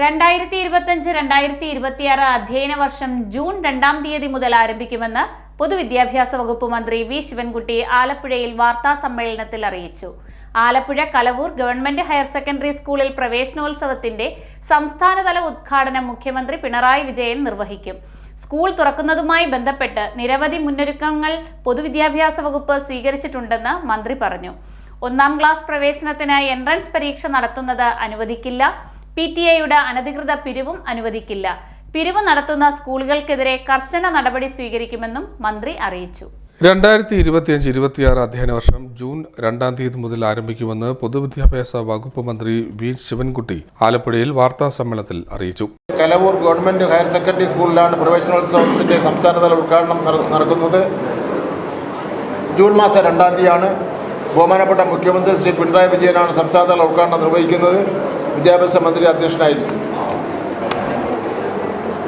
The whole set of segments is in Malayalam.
രണ്ടായിരത്തി ഇരുപത്തഞ്ച് രണ്ടായിരത്തി ഇരുപത്തിയാറ് അധ്യയന വർഷം ജൂൺ രണ്ടാം തീയതി മുതൽ ആരംഭിക്കുമെന്ന് പൊതുവിദ്യാഭ്യാസ വകുപ്പ് മന്ത്രി വി. ശിവൻകുട്ടി ആലപ്പുഴയിൽ വാർത്താ സമ്മേളനത്തിൽ അറിയിച്ചു. Alappuzha Kalavoor government higher secondary സ്കൂളിൽ പ്രവേശനോത്സവത്തിന്റെ സംസ്ഥാനതല ഉദ്ഘാടനം മുഖ്യമന്ത്രി പിണറായി വിജയൻ നിർവഹിക്കും. സ്കൂൾ തുറക്കുന്നതുമായി ബന്ധപ്പെട്ട് നിരവധി മുന്നൊരുക്കങ്ങൾ പൊതുവിദ്യാഭ്യാസ വകുപ്പ് സ്വീകരിച്ചിട്ടുണ്ടെന്ന് മന്ത്രി പറഞ്ഞു. ഒന്നാം ക്ലാസ് പ്രവേശനത്തിനായി എൻട്രൻസ് പരീക്ഷ നടത്തുന്നത് അനുവദിക്കില്ല. പി ടി എയുടെ അനധികൃത പിരിവും അനുവദിക്കില്ല. പിരിവ് നടത്തുന്ന സ്കൂളുകൾക്കെതിരെ കർശന നടപടി സ്വീകരിക്കുമെന്നും മന്ത്രി അറിയിച്ചു. രണ്ടായിരത്തി ഇരുപത്തിയഞ്ച് ഇരുപത്തിയാറ് അധ്യയന വർഷം ജൂൺ രണ്ടാം തീയതി മുതൽ ആരംഭിക്കുമെന്ന് പൊതുവിദ്യാഭ്യാസ വകുപ്പ് മന്ത്രി വി ശിവൻകുട്ടി ആലപ്പുഴയിൽ വാർത്താ സമ്മേളനത്തിൽ അറിയിച്ചു. കലവൂർ ഗവൺമെന്റ് ഹയർ സെക്കൻഡറി സ്കൂളിലാണ് പ്രവേശനോത്സവത്തിന്റെ സംസ്ഥാനതല ഉദ്ഘാടനം നടക്കുന്നത്. ജൂൺ മാസം രണ്ടാം തീയതിയാണ് ബഹുമാനപ്പെട്ട മുഖ്യമന്ത്രി ശ്രീ പിണറായി വിജയനാണ് സംസ്ഥാനതല ഉദ്ഘാടനം നിർവഹിക്കുന്നത്. വിദ്യാഭ്യാസ മന്ത്രി അധ്യക്ഷനായിരിക്കും.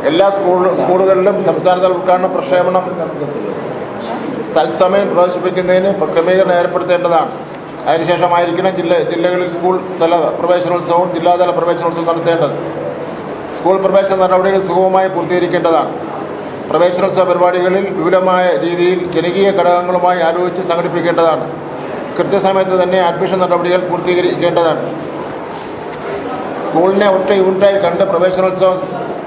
എല്ലാ സ്കൂൾ സ്കൂളുകളിലും സംസ്ഥാനതല ഉദ്ഘാടന പ്രക്ഷേപണം തത്സമയം പ്രദർശിപ്പിക്കുന്നതിന് ക്രമീകരണം ഏർപ്പെടുത്തേണ്ടതാണ്. അതിനുശേഷമായിരിക്കണം ജില്ല ജില്ലകളിൽ സ്കൂൾ തല പ്രവേശനോത്സവവും ജില്ലാതല പ്രവേശനോത്സവം നടത്തേണ്ടത്. സ്കൂൾ പ്രവേശന നടപടികൾ സുഗമമായി പൂർത്തീകരിക്കേണ്ടതാണ്. പ്രവേശനോത്സവ പരിപാടികളിൽ വിപുലമായ രീതിയിൽ ജനകീയ ഘടകങ്ങളുമായി ആലോചിച്ച് സംഘടിപ്പിക്കേണ്ടതാണ്. കൃത്യസമയത്ത് തന്നെ അഡ്മിഷൻ നടപടികൾ പൂർത്തീകരിക്കേണ്ടതാണ്. സ്കൂളിനെ ഒറ്റ യൂണിറ്റായി കണ്ട് പ്രവേശനോത്സവം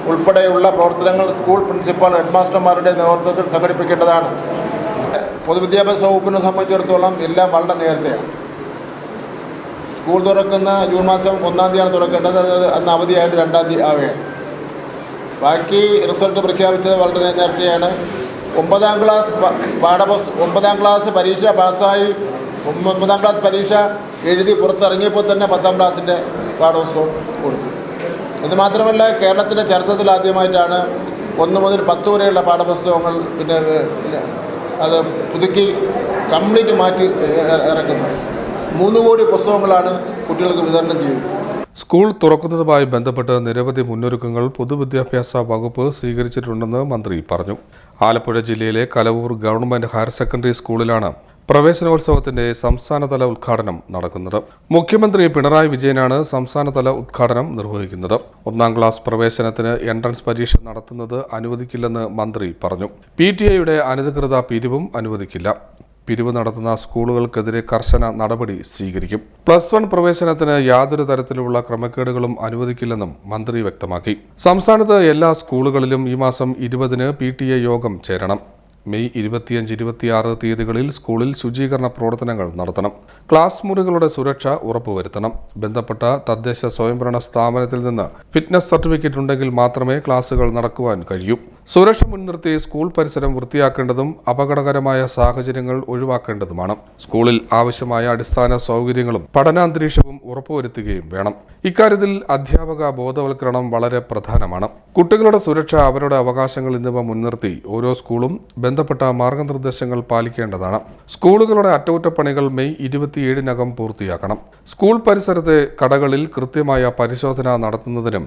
ഉൾപ്പെടെയുള്ള പ്രവർത്തനങ്ങൾ സ്കൂൾ പ്രിൻസിപ്പാൾ ഹെഡ്മാസ്റ്റർമാരുടെ നേതൃത്വത്തിൽ സംഘടിപ്പിക്കേണ്ടതാണ്. പൊതുവിദ്യാഭ്യാസ വകുപ്പിനെ സംബന്ധിച്ചിടത്തോളം എല്ലാം വളരെ നേരത്തെയാണ്. സ്കൂൾ തുറക്കുന്ന ജൂൺ മാസം ഒന്നാം തീയതിയാണ് തുറക്കേണ്ടത്. അത് അന്ന് അവധിയായിട്ട് രണ്ടാം തീയതി ആവുകയാണ്. ബാക്കി റിസൾട്ട് പ്രഖ്യാപിച്ചത് വളരെ നേരത്തെയാണ്. ഒമ്പതാം ക്ലാസ് പാഠപുസ് ഒമ്പതാം ക്ലാസ് പരീക്ഷ പാസ്സായി ഒമ്പതാം ക്ലാസ് പരീക്ഷ എഴുതി പുറത്തിറങ്ങിയപ്പോൾ തന്നെ പത്താം ക്ലാസ്സിന്റെ പാഠപുസ്തകം കൊടുത്തു. മാത്രമല്ല കേരളത്തിന്റെ ചരിത്രത്തിൽ ആദ്യമായിട്ടാണ് ഒന്ന് മുതൽ പത്ത് വരെയുള്ള പാഠപുസ്തകങ്ങൾ പിന്നെ അത് പുതുക്കി കംപ്ലീറ്റ് മാറ്റി ഇറക്കുന്നത്. മൂന്ന് കോടി പുസ്തകങ്ങളാണ് കുട്ടികൾക്ക് വിതരണം ചെയ്യുന്നത്. സ്കൂൾ തുറക്കുന്നതുമായി ബന്ധപ്പെട്ട് നിരവധി മുന്നൊരുക്കങ്ങൾ പൊതുവിദ്യാഭ്യാസ വകുപ്പ് സ്വീകരിച്ചിട്ടുണ്ടെന്ന് മന്ത്രി പറഞ്ഞു. ആലപ്പുഴ ജില്ലയിലെ കലവൂർ ഗവൺമെന്റ് ഹയർ സെക്കൻഡറി സ്കൂളിലാണ് പ്രവേശനോത്സവത്തിന്റെ സംസ്ഥാനതല ഉദ്ഘാടനം നടക്കുന്നത്. മുഖ്യമന്ത്രി പിണറായി വിജയനാണ് സംസ്ഥാനതല ഉദ്ഘാടനം നിർവഹിക്കുന്നത്. ഒന്നാം ക്ലാസ് പ്രവേശനത്തിന് എൻട്രൻസ് പരീക്ഷ നടത്തുന്നത് അനുവദിക്കില്ലെന്ന് മന്ത്രി പറഞ്ഞു. പി ടി ഐയുടെ അനധികൃത പിരിവും അനുവദിക്കില്ല. പിരിവ് നടത്തുന്ന സ്കൂളുകൾക്കെതിരെ കർശന നടപടി സ്വീകരിക്കും. പ്ലസ് വൺ പ്രവേശനത്തിന് യാതൊരു തരത്തിലുള്ള ക്രമക്കേടുകളും അനുവദിക്കില്ലെന്നും മന്ത്രി വ്യക്തമാക്കി. സംസ്ഥാനത്ത് എല്ലാ സ്കൂളുകളിലും ഈ മാസം ഇരുപതിന് പി യോഗം ചേരണം. മെയ് ഇരുപത്തിയഞ്ച് ഇരുപത്തിയാറ് തീയതികളിൽ സ്കൂളിൽ ശുചീകരണ പ്രവർത്തനങ്ങൾ നടത്തണം. ക്ലാസ് മുറികളുടെ സുരക്ഷ ഉറപ്പുവരുത്തണം. ബന്ധപ്പെട്ട തദ്ദേശ സ്വയംഭരണ സ്ഥാപനത്തിൽ നിന്ന് ഫിറ്റ്നസ് സർട്ടിഫിക്കറ്റ് ഉണ്ടെങ്കിൽ മാത്രമേ ക്ലാസുകൾ നടക്കുവാൻ കഴിയൂ. സുരക്ഷ മുൻനിർത്തി സ്കൂൾ പരിസരം വൃത്തിയാക്കേണ്ടതും അപകടകരമായ സാഹചര്യങ്ങൾ ഒഴിവാക്കേണ്ടതുമാണ്. സ്കൂളിൽ ആവശ്യമായ അടിസ്ഥാന സൗകര്യങ്ങളും പഠനാന്തരീക്ഷവും ഉറപ്പുവരുത്തുകയും വേണം. ഇക്കാര്യത്തിൽ അധ്യാപക ബോധവൽക്കരണം വളരെ പ്രധാനമാണ്. കുട്ടികളുടെ സുരക്ഷ അവരുടെ അവകാശങ്ങൾ എന്നിവ മുൻനിർത്തി ഓരോ സ്കൂളും ബന്ധപ്പെട്ട മാർഗനിർദ്ദേശങ്ങൾ പാലിക്കേണ്ടതാണ്. സ്കൂളുകളുടെ അറ്റകുറ്റപ്പണികൾ മെയ് ഇരുപത്തിയേഴിനകം പൂർത്തിയാക്കണം. സ്കൂൾ പരിസരത്തെ കടകളിൽ കൃത്യമായ പരിശോധന നടത്തുന്നതിനും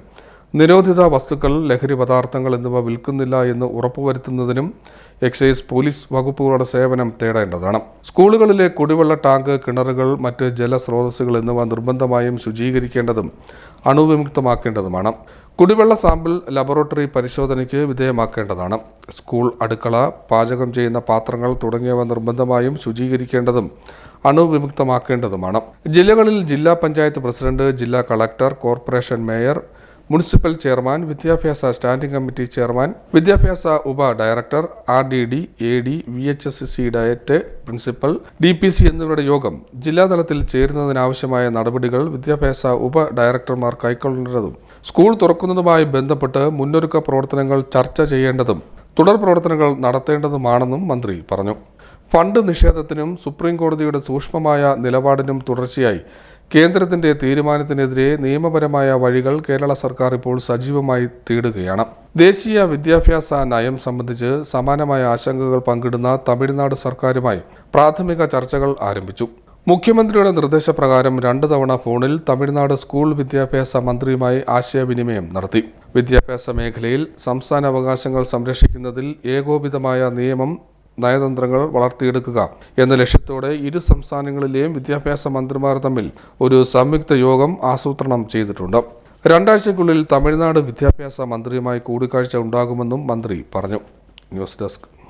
നിരോധിത വസ്തുക്കൾ ലഹരി പദാർത്ഥങ്ങൾ എന്നിവ വിൽക്കുന്നില്ല എന്ന് ഉറപ്പുവരുത്തുന്നതിനും എക്സൈസ് പോലീസ് വകുപ്പുകളുടെ സേവനം തേടേണ്ടതാണ്. സ്കൂളുകളിലെ കുടിവെള്ള ടാങ്ക് കിണറുകൾ മറ്റ് ജലസ്രോതസ്സുകൾ എന്നിവ നിർബന്ധമായും ശുചീകരിക്കേണ്ടതും അണുവിമുക്തമാക്കേണ്ടതുമാണ്. കുടിവെള്ള സാമ്പിൾ ലബോറട്ടറി പരിശോധനയ്ക്ക് വിധേയമാക്കേണ്ടതാണ്. സ്കൂൾ അടുക്കള പാചകം ചെയ്യുന്ന പാത്രങ്ങൾ തുടങ്ങിയവ നിർബന്ധമായും ശുചീകരിക്കേണ്ടതും അണുവിമുക്തമാക്കേണ്ടതുമാണ്. ജില്ലകളിൽ ജില്ലാ പഞ്ചായത്ത് പ്രസിഡന്റ് ജില്ലാ collector corporation mayor municipal chairman വിദ്യാഭ്യാസ സ്റ്റാൻഡിംഗ് കമ്മിറ്റി ചെയർമാൻ വിദ്യാഭ്യാസ ഉപ director R D D A D V H S C DIET principal D P C എന്നിവരുടെ യോഗം ജില്ലാതലത്തിൽ ചേരുന്നതിനാവശ്യമായ നടപടികൾ വിദ്യാഭ്യാസ ഉപ ഡയറക്ടർമാർ കൈക്കൊള്ളേണ്ടതും സ്കൂൾ തുറക്കുന്നതുമായി ബന്ധപ്പെട്ട് മുന്നൊരുക്ക പ്രവർത്തനങ്ങൾ ചർച്ച ചെയ്യേണ്ടതും തുടർ പ്രവർത്തനങ്ങൾ നടത്തേണ്ടതുമാണെന്നും മന്ത്രി പറഞ്ഞു. ഫണ്ട് നിഷേധത്തിനും സുപ്രീം കോടതിയുടെ സൂക്ഷ്മമായ നിലപാടിനും തുടർച്ചയായി കേന്ദ്രത്തിന്റെ തീരുമാനത്തിനെതിരെ നിയമപരമായ വഴികൾ കേരള സർക്കാർ ഇപ്പോൾ സജീവമായി തേടുകയാണ്. ദേശീയ വിദ്യാഭ്യാസ നയം സംബന്ധിച്ച് സമാനമായ ആശങ്കകൾ പങ്കിടുന്ന തമിഴ്നാട് സർക്കാരുമായി പ്രാഥമിക ചർച്ചകൾ ആരംഭിച്ചു. മുഖ്യമന്ത്രിയുടെ നിർദ്ദേശപ്രകാരം രണ്ടു തവണ ഫോണിൽ തമിഴ്നാട് സ്കൂൾ വിദ്യാഭ്യാസ മന്ത്രിയുമായി ആശയവിനിമയം നടത്തി. വിദ്യാഭ്യാസ മേഖലയിൽ സംസ്ഥാന അവകാശങ്ങൾ സംരക്ഷിക്കുന്നതിൽ ഏകോപിതമായ നിയമം നയതന്ത്രങ്ങൾ വളർത്തിയെടുക്കുക എന്ന ലക്ഷ്യത്തോടെ ഇരു സംസ്ഥാനങ്ങളിലെയും വിദ്യാഭ്യാസ മന്ത്രിമാർ തമ്മിൽ ഒരു സംയുക്ത യോഗം ആസൂത്രണം ചെയ്തിട്ടുണ്ട്. രണ്ടാഴ്ചക്കുള്ളിൽ തമിഴ്നാട് വിദ്യാഭ്യാസ മന്ത്രിയുമായി കൂടിക്കാഴ്ച ഉണ്ടാകുമെന്നും മന്ത്രി പറഞ്ഞു. News desk.